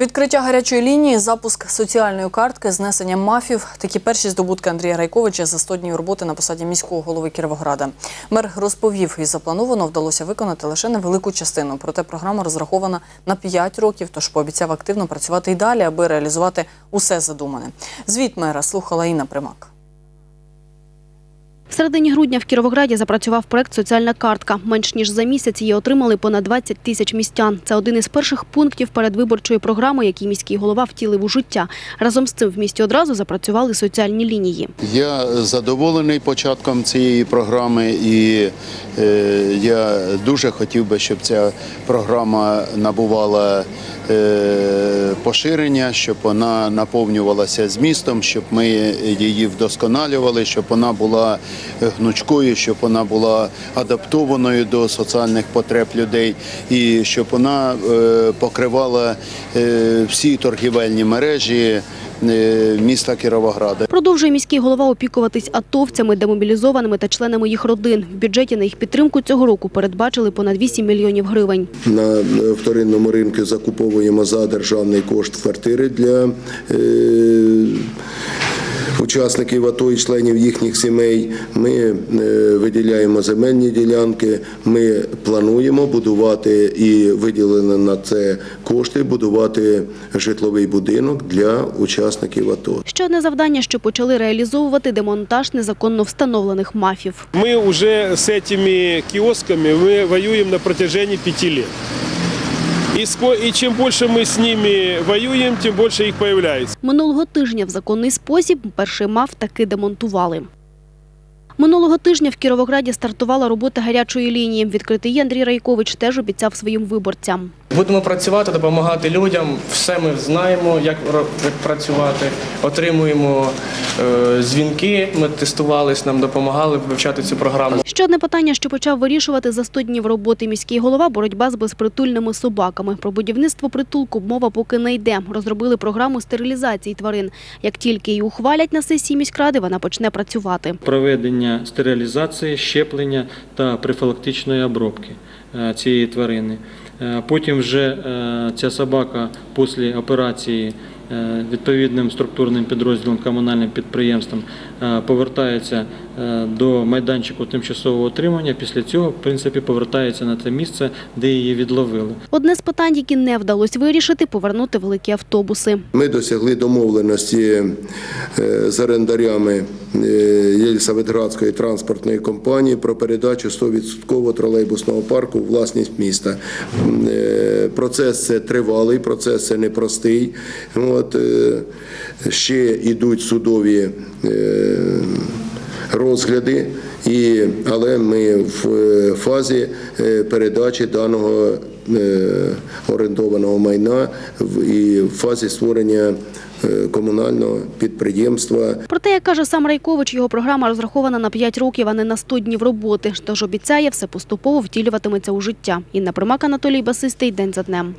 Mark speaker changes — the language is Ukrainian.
Speaker 1: Відкриття гарячої лінії, запуск соціальної картки, знесення мафів – такі перші здобутки Андрія Райковича за 100 днів роботи на посаді міського голови Кіровограда. Мер розповів, і заплановано вдалося виконати лише невелику частину. Проте програма розрахована на 5 років, тож пообіцяв активно працювати і далі, аби реалізувати усе задумане. Звіт мера слухала Інна Примак.
Speaker 2: Середині грудня в Кіровограді запрацював проект «Соціальна картка». Менш ніж за місяць її отримали понад 20 тисяч містян. Це один із перших пунктів передвиборчої програми, який міський голова втілив у життя. Разом з цим в місті одразу запрацювали соціальні лінії.
Speaker 3: Я задоволений початком цієї програми, і е, я дуже хотів би, щоб ця програма набувала е, поширення, щоб вона наповнювалася змістом, щоб ми її вдосконалювали, щоб вона була гнучкою, щоб вона була адаптованою до соціальних потреб людей, і щоб вона е, покривала е, всі торгівельні мережі е, міста Кіровограда.
Speaker 2: Продовжує міський голова опікуватись атовцями, демобілізованими та членами їх родин. В бюджеті на їх підтримку цього року передбачили понад 8 мільйонів гривень.
Speaker 4: На вторинному ринку закуповуємо за державний кошт квартири для е, учасників АТО і членів їхніх сімей. Ми е, виділяємо земельні ділянки. Ми плануємо будувати і виділені на це кошти, будувати житловий будинок для учасників АТО.
Speaker 2: Ще одне завдання, що почали реалізовувати – демонтаж незаконно встановлених мафів.
Speaker 5: Мы уже с этими киосками мы воюем на протяжении пяти лет. И, ско- и чем больше мы с ними воюємо, тим більше їх появляется.
Speaker 2: Минулого тижня в законний спосіб перший МАФ таки демонтували. Минулого тижня в Кіровограді стартувала робота гарячої лінії. Відкритий Андрій Райкович теж обіцяв своїм виборцям.
Speaker 6: Будемо працювати, допомагати людям. Все ми знаємо, як, працювати. Отримуємо е, дзвінки. Ми тестувались, нам допомагали вивчати цю програму.
Speaker 2: Ще одне питання, що почав вирішувати за 100 днів роботи міський голова – боротьба з безпритульними собаками. Про будівництво притулку мова поки не йде. Розробили програму стерилізації тварин. Як тільки її ухвалять на сесії міськради, вона почне працювати.
Speaker 7: проведення стерилізації, щеплення та профілактичної обробки е, цієї тварини. Е, Потім вже е, ця собака після операції е, відповідним структурним підрозділом комунальним підприємством повертається до майданчику тимчасового отримання. Після цього, в принципі, повертається на те місце, де її відловили.
Speaker 2: Одне з питань, які не вдалося вирішити – повернути великі автобуси.
Speaker 4: Ми досягли домовленості з орендарями е, Єлісаветградської транспортної компанії про передачу 100% тролейбусного парку у власність міста. Е, Процес це тривалий, процес це непростий. От, е, ще йдуть судові розгляди, і, але ми в е, фазі е, передачі даного е, орендованого майна і в фазі створення комунального підприємства.
Speaker 2: Проте, як каже сам Райкович, його програма розрахована на 5 років, а не на 100 днів роботи. Тож обіцяє, все поступово втілюватиметься у життя. Інна Примак, Анатолій Басистий. День за днем.